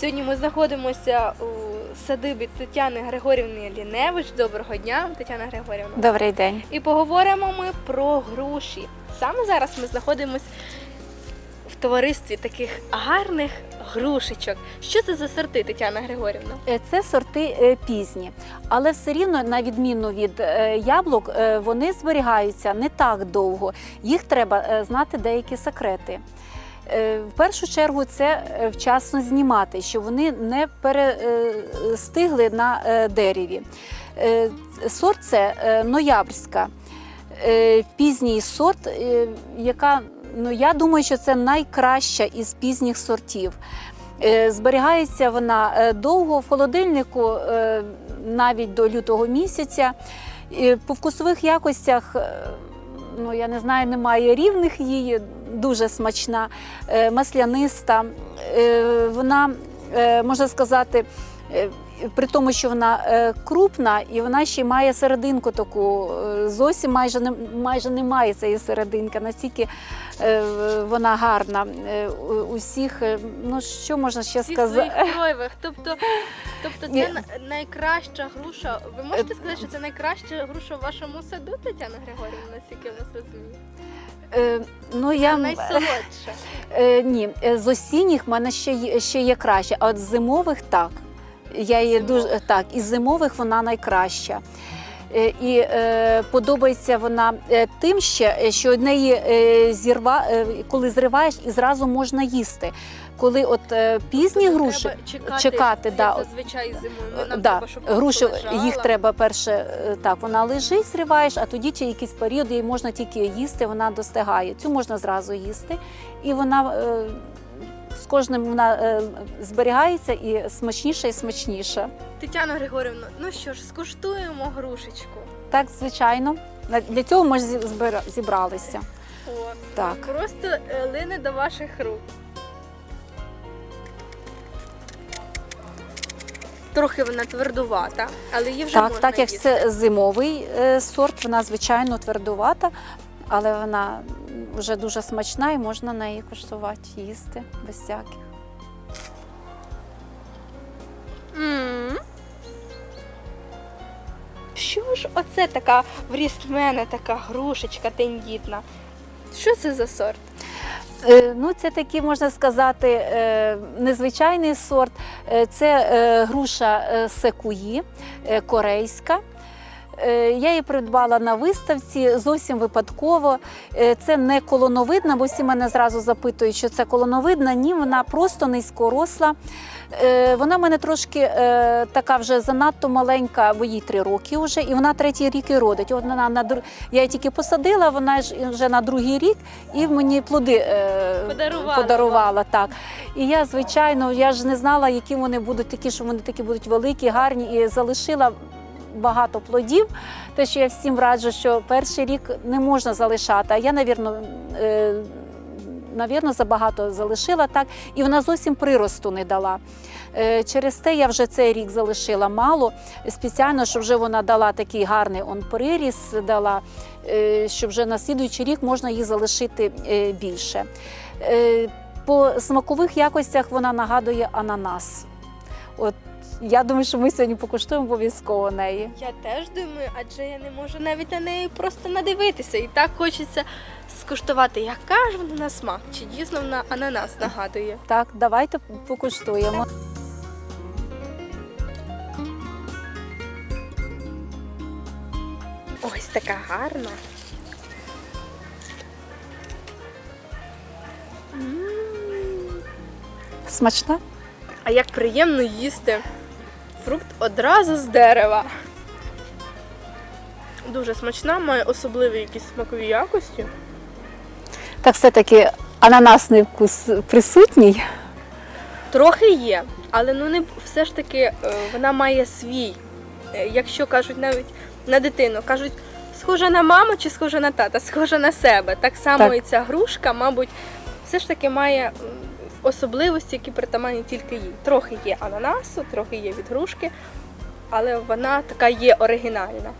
Сьогодні ми знаходимося у садибі Тетяни Григорівни Ліневич. Доброго дня, Тетяна Григорівна. Добрий день. І поговоримо ми про груші. Саме зараз ми знаходимося в товаристві таких гарних грушечок. Що це за сорти, Тетяна Григорівна? Е, Це сорти е, пізні, але все рівно, на відміну від е, яблук, вони зберігаються не так довго. Їх треба знати деякі секрети. Е, В першу чергу це е, вчасно знімати, щоб вони не перестигли на е, дереві. Е, Сорт це ноябрьська, е, пізній сорт, яка ну я думаю, що це найкраща із пізніх сортів. Зберігається вона довго в холодильнику навіть до лютого місяця. По вкусових якостях, ну я не знаю, немає рівних її, дуже смачна, е, масляниста. Е, Вона, е, можна сказати, при тому, що вона крупна і вона ще має серединку таку. Зовсім майже не майже немає цієї серединки, настільки вона гарна. Усіх, ну що можна ще Всіх сказати? своїх проявах. Тобто, тобто це найкраща груша. Ви можете сказати, що це найкраща груша в вашому саду, Тетяна Григорівна, наскільки я вас розумію? Е, Ну, я, Найсолодша. е, ні, е, з осінніх в мене ще є, ще є краще, а от з зимових так. Я її дуже так, із зимових вона найкраща. Е, І е, подобається вона е, тим ще, що неї е, зірва, е, коли зриваєш, і зразу можна їсти. Коли от е, пізні Тобто груші, треба чекати, чекати, як да, от, зазвичай зимою. Е, нам да, треба, щоб груші полежала. їх треба перше е, так, вона лежить, зриваєш, а тоді чи якийсь період її можна тільки їсти, вона достигає. Цю можна зразу їсти, і вона е, з кожним вона е, зберігається і смачніша і смачніша. Тетяна Григорівна, ну що ж, скуштуємо грушечку. Так, звичайно. Для цього ми ж зі- збира- зібралися. О, Так. Просто е, лине до ваших рук. Трохи вона твердувата, але її вже Так, можна так як їсти. це зимовий е, сорт, вона звичайно твердувата, але вона вже дуже смачна і можна неї коштувати, їсти без всяких. М. Що ж оце така в ріст мене така грушечка тендітна? Що це за сорт? Е, Ну, це такий, можна сказати, е, незвичайний сорт. Е, Це груша секуї, корейська. Е, Я її придбала на виставці зовсім випадково. Е, Це не колоновидна, бо всі мене зразу запитують, що це колоновидна. Ні, вона просто низькоросла. Е, Вона в мене трошки така вже занадто маленька, бо їй три роки вже, і вона третій рік і родить. От вона на я її тільки посадила, вона ж вже на другий рік, і мені плоди Подарувала подарувала так. І я, звичайно, я ж не знала, які вони будуть такі, що вони такі будуть великі, гарні, і залишила багато плодів. Те, що я всім раджу, що перший рік не можна залишати. А я, навірно, е, навірно, забагато залишила так, і вона зовсім приросту не дала. Е, Через те я вже цей рік залишила мало, спеціально, щоб вже вона дала такий гарний он приріс, дала, е, щоб вже на слідуючий рік можна її залишити більше. По смакових якостях вона нагадує ананас. От я думаю, що ми сьогодні покуштуємо обов'язково неї. Я теж думаю, адже я не можу навіть на неї просто надивитися. І так хочеться скуштувати, яка ж вона на смак, чи дійсно вона ананас нагадує. Так, давайте покуштуємо. Ось така гарна. Смачна? А як приємно їсти фрукт одразу з дерева. Дуже смачна, має особливі якісь смакові якості. Так все-таки ананасний вкус присутній. Трохи є, але ну не все ж таки е, вона має свій. Е, Якщо кажуть навіть на дитину, кажуть, схожа на маму чи схожа на тата, схожа на себе. Так само Так. і ця грушка, мабуть, все ж таки має м, особливості, які притаманні тільки їй. Трохи є ананасу, трохи є від грушки, але вона така є оригінальна.